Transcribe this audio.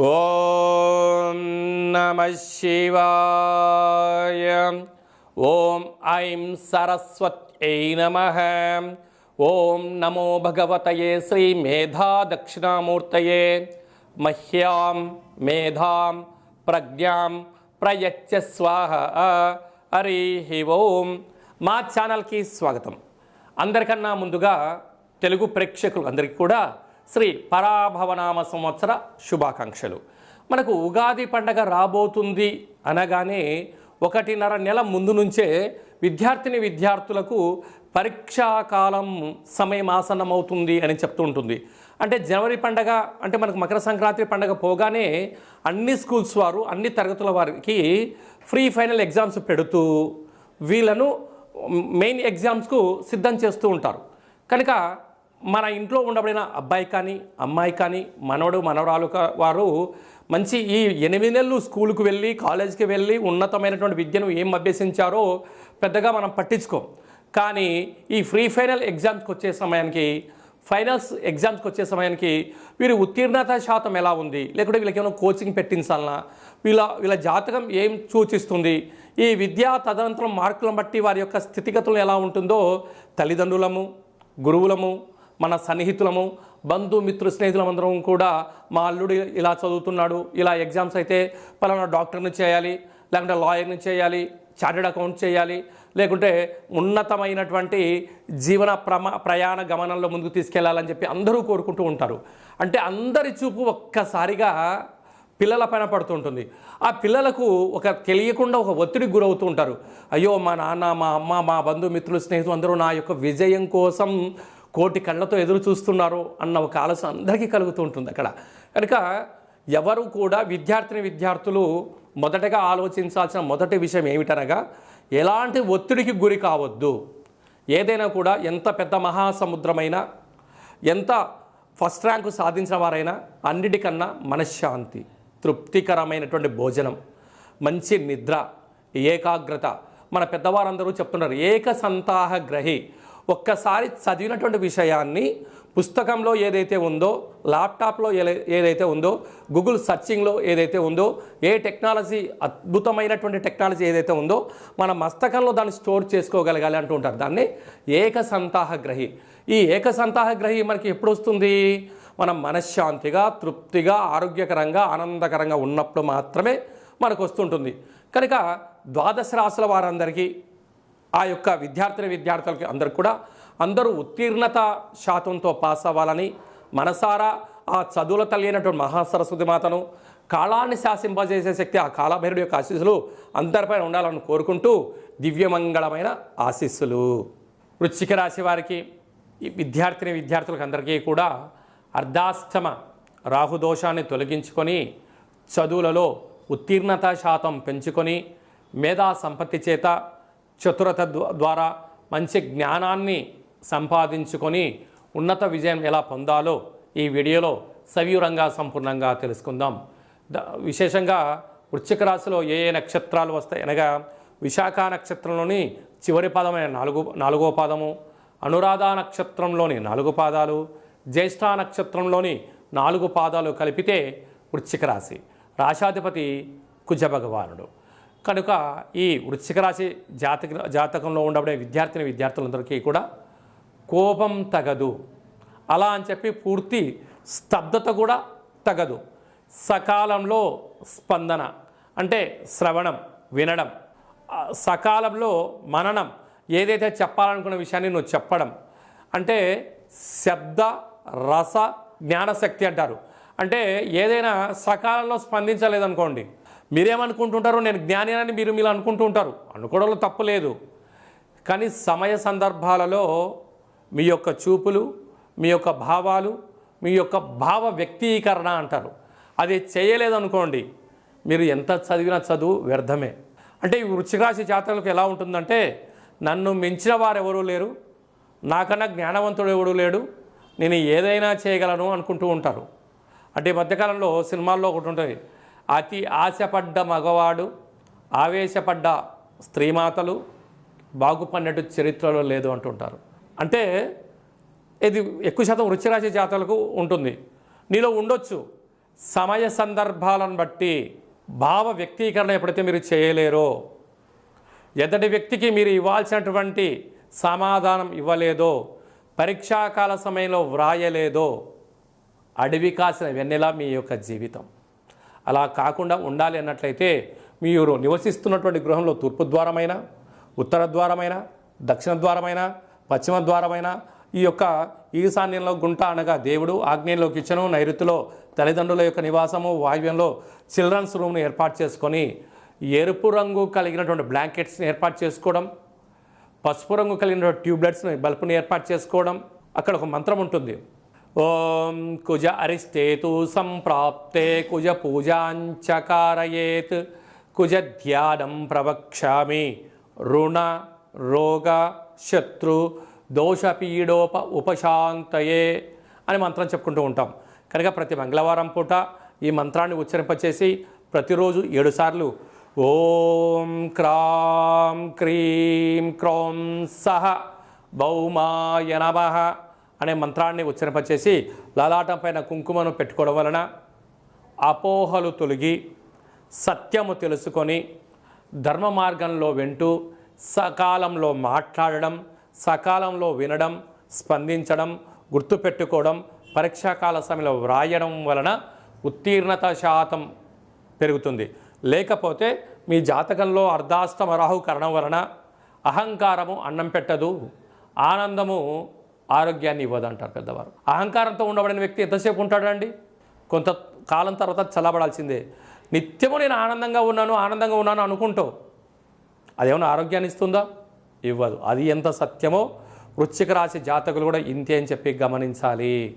ఓం నమ శివాయ. ఓం ఐం సరస్వత్యై నమ. ఓం నమో భగవతయే శ్రీ మేధా దక్షిణామూర్తయే. మహ్యాం మేధాం ప్రజ్ఞాం ప్రయచ్చ స్వాహ. హరి ఓం. మా ఛానల్కి స్వాగతం. అందరికన్నా ముందుగా తెలుగు ప్రేక్షకులు అందరికీ కూడా శ్రీ పరాభవనామ సంవత్సర శుభాకాంక్షలు. మనకు ఉగాది పండగ రాబోతుంది అనగానే ఒకటిన్నర నెల ముందు నుంచే విద్యార్థిని విద్యార్థులకు పరీక్షా కాలం సమయం ఆసన్నమవుతుంది అని చెప్తూ ఉంటుంది. అంటే జనవరి పండగ అంటే మనకు మకర సంక్రాంతి పండగ పోగానే అన్ని స్కూల్స్ వారు అన్ని తరగతుల వారికి ఫ్రీ ఫైనల్ ఎగ్జామ్స్ పెడుతూ వీళ్ళను మెయిన్ ఎగ్జామ్స్కు సిద్ధం చేస్తూ ఉంటారు. కనుక మన ఇంట్లో ఉండబడిన అబ్బాయి కానీ అమ్మాయి కానీ మనవడు మనవరాలు వారు మంచి ఈ ఎనిమిది నెలలు స్కూల్కి వెళ్ళి కాలేజీకి వెళ్ళి ఉన్నతమైనటువంటి విద్యను ఏం అభ్యసించారో పెద్దగా మనం పట్టించుకోం. కానీ ఈ ఫ్రీ ఫైనల్ ఎగ్జామ్స్కి వచ్చే సమయానికి ఫైనల్స్ ఎగ్జామ్స్కి వచ్చే సమయానికి వీరి ఉత్తీర్ణత శాతం ఎలా ఉంది? లేకుంటే వీళ్ళకి ఏమైనా కోచింగ్ పెట్టించాలనా? వీళ్ళ వీళ్ళ జాతకం ఏం సూచిస్తుంది? ఈ విద్యా తదనంతరం మార్కులను బట్టి వారి యొక్క స్థితిగతులు ఎలా ఉంటుందో తల్లిదండ్రులము గురువులము మన సన్నిహితులము బంధుమిత్రు స్నేహితులమందరం కూడా మా అల్లుడు ఇలా చదువుతున్నాడు ఇలా ఎగ్జామ్స్ అయితే పలానా డాక్టర్ని చేయాలి లేకుంటే లాయర్ని చేయాలి చార్టెడ్ అకౌంట్ చేయాలి లేకుంటే ఉన్నతమైనటువంటి జీవన ప్రమా ప్రయాణ గమనంలో ముందుకు తీసుకెళ్ళాలని చెప్పి అందరూ కోరుకుంటూ ఉంటారు. అంటే అందరి చూపు ఒక్కసారిగా పిల్లల పైన పడుతుంటుంది. ఆ పిల్లలకు ఒక తెలియకుండా ఒక ఒత్తిడికి గురవుతూ ఉంటారు. అయ్యో మా నాన్న మా అమ్మ మా బంధుమిత్రులు స్నేహితులు అందరూ నా యొక్క విజయం కోసం కోటి కళ్ళతో ఎదురు చూస్తున్నారు అన్న ఒక ఆలోచన అందరికీ కలుగుతూ ఉంటుంది అక్కడ. కనుక ఎవరు కూడా విద్యార్థిని విద్యార్థులు మొదటగా ఆలోచించాల్సిన మొదటి విషయం ఏమిటనగా ఎలాంటి ఒత్తిడికి గురి కావద్దు. ఏదైనా కూడా ఎంత పెద్ద మహాసముద్రమైనా ఎంత ఫస్ట్ ర్యాంకు సాధించిన వారైనా అన్నిటికన్నా మనశ్శాంతి తృప్తికరమైనటువంటి భోజనం మంచి నిద్ర ఏకాగ్రత. మన పెద్దవారందరూ చెప్తున్నారు ఏక సంతాహ గ్రహి ఒక్కసారి చదివినటువంటి విషయాన్ని పుస్తకంలో ఏదైతే ఉందో ల్యాప్టాప్లో ఏ- ఏదైతే ఉందో గూగుల్ సర్చింగ్లో ఏదైతే ఉందో ఏ టెక్నాలజీ అద్భుతమైనటువంటి టెక్నాలజీ ఏదైతే ఉందో మన మస్తకంలో దాన్ని స్టోర్ చేసుకోగలగాలి అంటూ ఉంటారు దాన్ని ఏక ఈ ఏక సంతాహ గ్రహి మనకి ఎప్పుడు వస్తుంది మనం మనశ్శాంతిగా తృప్తిగా ఆరోగ్యకరంగా ఆనందకరంగా ఉన్నప్పుడు మాత్రమే మనకు వస్తుంటుంది కనుక ద్వాదశ రాశుల వారందరికీ ఆ యొక్క విద్యార్థిని విద్యార్థులకి అందరు కూడా అందరూ ఉత్తీర్ణత శాతంతో పాస్ అవ్వాలని మనసారా ఆ చదువుల తల్లి అయినటువంటి మహాసరస్వతి మాతను కాలాన్ని శాసింపజేసే శక్తి ఆ కాలభైరుడి యొక్క ఆశీస్సులు అందరిపైన ఉండాలని కోరుకుంటూ దివ్యమంగళమైన ఆశీస్సులు. వృశ్చిక రాశి వారికి ఈ విద్యార్థిని విద్యార్థులకు అందరికీ కూడా అర్ధాష్టమ రాహుదోషాన్ని తొలగించుకొని చదువులలో ఉత్తీర్ణత శాతం పెంచుకొని మేధా సంపత్తి చేత చతురత ద్వారా మంచి జ్ఞానాన్ని సంపాదించుకొని ఉన్నత విజయం ఎలా పొందాలో ఈ వీడియోలో సవివరంగా సంపూర్ణంగా తెలుసుకుందాం. విశేషంగా వృశ్చిక రాశిలో ఏ ఏ నక్షత్రాలు వస్తాయి? అనగా విశాఖ నక్షత్రంలోని చివరి పాదమైన నాలుగు నాలుగో పాదము అనురాధ నక్షత్రంలోని నాలుగు పాదాలు జ్యేష్ఠ నక్షత్రంలోని నాలుగు పాదాలు కలిపితే వృశ్చిక రాశి. రాశాధిపతి కుజ భగవానుడు. కనుక ఈ వృశ్చిక రాశి జాతక జాతకంలో ఉండబడే విద్యార్థిని విద్యార్థులందరికీ కూడా కోపం తగదు. అలా అని చెప్పి పూర్తి స్తబ్దత కూడా తగదు. సకాలంలో స్పందన అంటే శ్రవణం వినడం సకాలంలో మననం ఏదైతే చెప్పాలనుకున్న విషయాన్ని నువ్వు చెప్పడం అంటే శబ్ద రస జ్ఞానశక్తి అంటారు. అంటే ఏదైనా సకాలంలో స్పందించలేదనుకోండి మీరేమనుకుంటుంటారు? నేను జ్ఞాని అని మీరు మీరు అనుకుంటూ ఉంటారు అనుకోవడంలో తప్పు లేదు. కానీ సమయ సందర్భాలలో మీ యొక్క చూపులు మీ యొక్క భావాలు మీ యొక్క భావ వ్యక్తీకరణ అంటారు. అది చేయలేదనుకోండి మీరు ఎంత చదివిన చదువు వ్యర్థమే. అంటే ఈ వృశ్చికరాశి జాతకులకు ఎలా ఉంటుందంటే నన్ను మించిన వారు ఎవరూ లేరు నాకన్నా జ్ఞానవంతుడు ఎవడూ లేడు నేను ఏదైనా చేయగలను అనుకుంటూ ఉంటారు. అంటే ఈ మధ్యకాలంలో సినిమాల్లో ఒకటి ఉంటుంది అతి ఆశపడ్డ మగవాడు ఆవేశపడ్డ స్త్రీమాతలు బాగుపడినట్టు చరిత్రలో లేదు అంటుంటారు. అంటే ఇది ఎక్కువ శాతం వృశ్చిరాశి జాతలకు ఉంటుంది. నీలో ఉండొచ్చు. సమయ సందర్భాలను బట్టి భావ వ్యక్తీకరణ ఎప్పుడైతే మీరు చేయలేరో ఎదటి వ్యక్తికి మీరు ఇవ్వాల్సినటువంటి సమాధానం ఇవ్వలేదో పరీక్షాకాల సమయంలో వ్రాయలేదో అడవి కాసిన వెన్నెలా మీ యొక్క జీవితం. అలా కాకుండా ఉండాలి అన్నట్లయితే మీరు నివసిస్తున్నటువంటి గృహంలో తూర్పు ద్వారమైన ఉత్తర ద్వారమైన దక్షిణ ద్వారమైన పశ్చిమ ద్వారమైన ఈ యొక్క ఈశాన్యంలో గుంట అనగా దేవుడు ఆగ్నేయంలో కిచెను నైరుతిలో తల్లిదండ్రుల యొక్క నివాసము వాయువ్యంలో చిల్డ్రన్స్ రూమ్ను ఏర్పాటు చేసుకొని ఎరుపు రంగు కలిగినటువంటి బ్లాంకెట్స్ని ఏర్పాటు చేసుకోవడం పసుపు రంగు కలిగినటువంటి ట్యూబ్లెట్స్ని బల్బుని ఏర్పాటు చేసుకోవడం అక్కడ ఒక మంత్రం ఉంటుంది. ఓం కుజ అరిష్టేతు సంప్రాప్తే కుజ పూజాంచకారయేత్ కుజ ధ్యానం ప్రవక్ష్యామి. రుణ రోగ శత్రు దోషపీడోప ఉపశాంతయే అని మంత్రం చెప్పుకుంటూ ఉంటాం. కనుక ప్రతి మంగళవారం పూట ఈ మంత్రాన్ని ఉచ్చరింపచేసి ప్రతిరోజు ఏడుసార్లు ఓం క్రాం క్రీం క్రోం సహ భౌమాయ నమః. అనే మంత్రాన్ని ఉచ్చరింపచేసి లలాటం పైన కుంకుమను పెట్టుకోవడం వలన అపోహలు తొలగి సత్యము తెలుసుకొని ధర్మ మార్గంలో వింటూ సకాలంలో మాట్లాడడం సకాలంలో వినడం స్పందించడం గుర్తుపెట్టుకోవడం పరీక్షాకాల సమయంలో వ్రాయడం వలన ఉత్తీర్ణత శాతం పెరుగుతుంది. లేకపోతే మీ జాతకంలో అర్ధాష్టమ రాహు కరణం వలన అహంకారము అన్నం పెట్టదు ఆనందము ఆరోగ్యాన్ని ఇవ్వదు అంటారు పెద్దవారు. అహంకారంతో ఉండబడిన వ్యక్తి ఎంతసేపు ఉంటాడండి? కొంత కాలం తర్వాత చల్లబడాల్సిందే. నిత్యము నేను ఆనందంగా ఉన్నాను ఆనందంగా ఉన్నాను అనుకుంటావు అదేమన్నా ఆరోగ్యాన్ని ఇస్తుందా? ఇవ్వదు. అది ఎంత సత్యమో వృశ్చిక రాశి జాతకులు కూడా ఇంతే అని చెప్పి గమనించాలి.